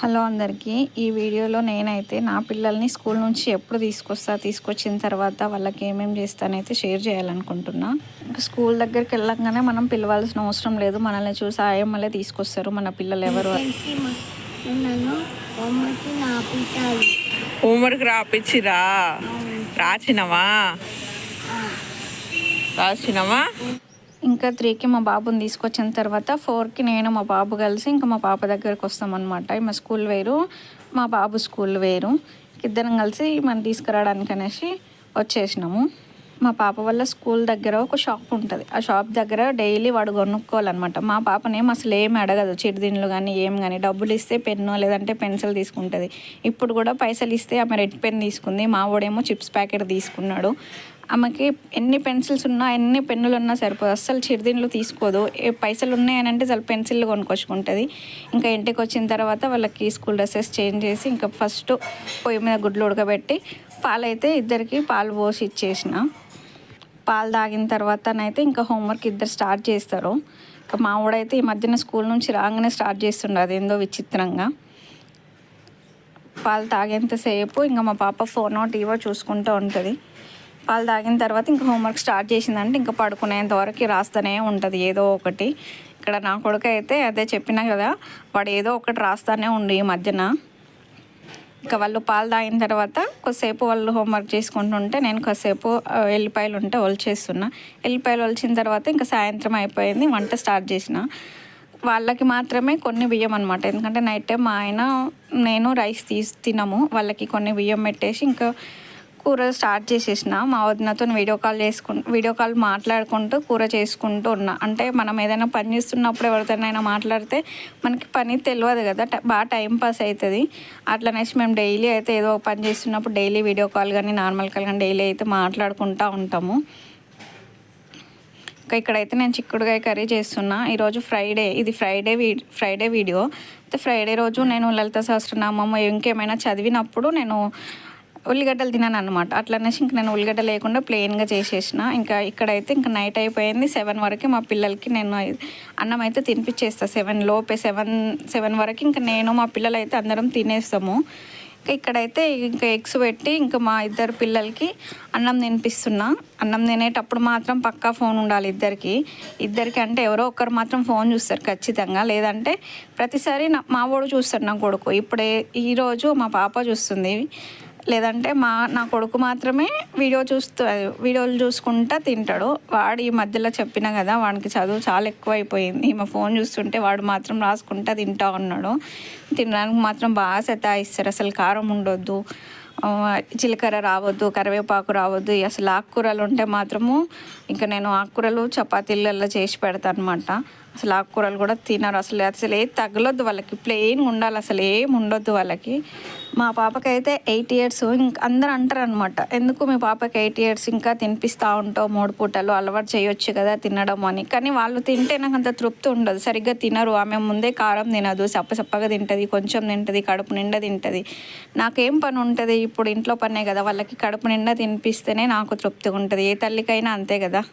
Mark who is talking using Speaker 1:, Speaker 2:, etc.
Speaker 1: Hello అందరికీ. ఈ వీడియోలో నేనైతే నా పిల్లల్ని స్కూల్ నుంచి ఎప్పుడు తీసుకొస్తా తీసుకొచ్చిన తర్వాత వాళ్ళకి ఏమేమి చేస్తానైతే షేర్ చేయాలనుకుంటున్నా. ఇంకా స్కూల్ దగ్గరికి వెళ్ళంగానే మనం పిలవాల్సిన అవసరం లేదు. మనల్ని చూసి ఆయమ్మలే తీసుకొస్తారు. మన పిల్లలు ఎవరు?
Speaker 2: హోంవర్క్ రాపిచ్చిరా? రాసినవా? రాసినవా?
Speaker 1: ఇంకా త్రీకి మా బాబుని తీసుకొచ్చిన తర్వాత ఫోర్కి నేను మా బాబు కలిసి ఇంకా మా పాప దగ్గరకు వస్తామన్నమాట. మా స్కూల్ వేరు మా బాబు స్కూల్ వేరు. ఇద్దరం కలిసి మనం తీసుకురావడానికి అనేసి వచ్చేసినాము. మా పాప వల్ల స్కూల్ దగ్గర ఒక షాప్ ఉంటుంది. ఆ షాప్ దగ్గర డైలీ వాడు కొనుక్కోవాలన్నమాట. మా పాపనేం అసలు ఏమి అడగదు. చిరుదిండ్లు కానీ ఏం కానీ డబ్బులు ఇస్తే పెన్ను లేదంటే పెన్సిల్ తీసుకుంటుంది. ఇప్పుడు కూడా పైసలు ఇస్తే ఆమె రెడ్ పెన్ తీసుకుంది. మా వాడేమో చిప్స్ ప్యాకెట్ తీసుకున్నాడు. ఆమెకి ఎన్ని పెన్సిల్స్ ఉన్నా ఎన్ని పెన్నులు ఉన్నా సరిపోదు. అస్సలు చిరుదిండ్లు తీసుకోదు. ఏ పైసలు ఉన్నాయని అంటే చాలా పెన్సిల్ కొనుక్కొచ్చుకుంటుంది. ఇంకా ఇంటికి వచ్చిన తర్వాత వాళ్ళకి స్కూల్ డ్రెస్సెస్ చేంజ్ చేసి ఇంకా ఫస్ట్ పొయ్యి మీద గుడ్లు ఉడకబెట్టి పాలైతే ఇద్దరికి పాలు పోసి ఇచ్చేసిన. పాలు తాగిన తర్వాతనైతే ఇంకా హోంవర్క్ ఇద్దరు స్టార్ట్ చేస్తారు. ఇంకా మా వాడైతే ఈ మధ్యన స్కూల్ నుంచి రాగానే స్టార్ట్ చేస్తుండే. అదేందో విచిత్రంగా. పాలు తాగేంతసేపు ఇంకా మా పాప ఫోన్ టీవో చూసుకుంటూ ఉంటుంది. పాలు తాగిన తర్వాత ఇంకా హోంవర్క్ స్టార్ట్ చేసిందంటే ఇంకా పడుకునేంత వరకు రాస్తూనే ఉంటుంది ఏదో ఒకటి. ఇక్కడ నా కొడుకు అయితే అదే చెప్పినా కదా వాడు ఏదో ఒకటి రాస్తానే ఉండు ఈ మధ్యన. ఇంకా వాళ్ళు పాలు తాగిన తర్వాత కొద్దిసేపు వాళ్ళు హోంవర్క్ చేసుకుంటుంటే నేను కొద్దిసేపు ఎల్లిపాయలు ఉంటే ఒలిచేస్తున్నా. ఎల్లిపాయలు ఒలిచిన తర్వాత ఇంకా సాయంత్రం అయిపోయింది వంట స్టార్ట్ చేసిన. వాళ్ళకి మాత్రమే కొన్ని బియ్యం అనమాట ఎందుకంటే నైట్ టైం మా ఆయన నేను రైస్ తీసి తినము. వాళ్ళకి కొన్ని బియ్యం పెట్టేసి ఇంకా కూర స్టార్ట్ చేసేసిన. మా వదినతో వీడియో కాల్ చేసుకుంటూ వీడియో కాల్ మాట్లాడుకుంటూ కూర చేసుకుంటూ ఉన్నా. అంటే మనం ఏదైనా పని చేస్తున్నప్పుడు ఎవరితోనైనా మాట్లాడితే మనకి పని తెలియదు కదా. బాగా టైం పాస్ అవుతుంది అట్లనేసి మేము డైలీ అయితే ఏదో ఒక పని చేస్తున్నప్పుడు డైలీ వీడియో కాల్ కానీ నార్మల్ కాల్ కానీ డైలీ అయితే మాట్లాడుకుంటూ ఉంటాము. ఇంకా ఇక్కడైతే నేను చిక్కుడుగాయ కర్రీ చేస్తున్నా. ఈరోజు ఫ్రైడే. ఇది ఫ్రైడే వీ ఫ్రైడే వీడియో. అయితే ఫ్రైడే రోజు నేను లలిత సహస్రనామం ఇంకేమైనా చదివినప్పుడు నేను ఉల్లిగడ్డలు తినాను అనమాట అట్లనేసి ఇంక నేను ఉల్లిగడ్డ లేకుండా ప్లెయిన్గా చేసేసిన. ఇంకా ఇక్కడైతే ఇంకా నైట్ అయిపోయింది. సెవెన్ వరకు మా పిల్లలకి నేను అన్నం అయితే తినిపించేస్తా సెవెన్ లోపే సెవెన్ సెవెన్ వరకు ఇంకా నేను మా పిల్లలు అయితే అందరం తినేస్తాము. ఇంకా ఇక్కడైతే ఇంకా ఎగ్స్ పెట్టి ఇంకా మా ఇద్దరు పిల్లలకి అన్నం తినిపిస్తున్నా. అన్నం తినేటప్పుడు మాత్రం పక్కా ఫోన్ ఉండాలి ఇద్దరికి. ఇద్దరికి అంటే ఎవరో ఒకరు మాత్రం ఫోన్ చూస్తారు ఖచ్చితంగా. లేదంటే ప్రతిసారి నా మా వాడు చూస్తాడు నా కొడుకు. ఇప్పుడే ఈరోజు మా పాప చూస్తుంది. లేదంటే మా నా కొడుకు మాత్రమే వీడియో చూస్తూ వీడియోలు చూసుకుంటా తింటాడు. వాడు ఈ మధ్యలో చెప్పిన కదా వాడికి చదువు చాలా ఎక్కువ అయిపోయింది మా ఫోన్ చూస్తుంటే వాడు మాత్రం రాసుకుంటా తింటా ఉన్నాడు. తినడానికి మాత్రం బాగా సతాయిస్తారు. అసలు కారం ఉండొద్దు జీలకర్ర రావద్దు కరివేపాకు రావద్దు. అసలు ఆకుకూరలు ఉంటే మాత్రము ఇంకా నేను ఆకుకూరలు చపాతీలలో చేసి పెడతాను అనమాట అసలు ఆకుకూరలు కూడా తినరు. అసలు అసలు ఏది తగలొద్దు వాళ్ళకి. ప్లెయిన్ ఉండాలి. అసలు ఏం ఉండొద్దు వాళ్ళకి. మా పాపకైతే ఎయిట్ ఇయర్స్ ఇంకా అందరూ అంటారు అనమాట ఎందుకు మీ పాపకి ఎయిట్ ఇయర్స్ ఇంకా తినిపిస్తూ ఉంటావు మూడు పూటలు అలవాటు చేయొచ్చు కదా తినడం అని. కానీ వాళ్ళు తింటే నాకు అంత తృప్తి ఉండదు. సరిగ్గా తినరు. ఆమె ముందే కారం తినదు సప్పసప్పగా తింటుంది కొంచెం తింటుంది కడుపు నిండా తింటుంది. నాకేం పని ఉంటుంది? ఇప్పుడు ఇంట్లో పనే కదా. వాళ్ళకి కడుపు నిండా తినిపిస్తేనే నాకు తృప్తిగా ఉంటుంది. ఏ తల్లికైనా అంతే కదా?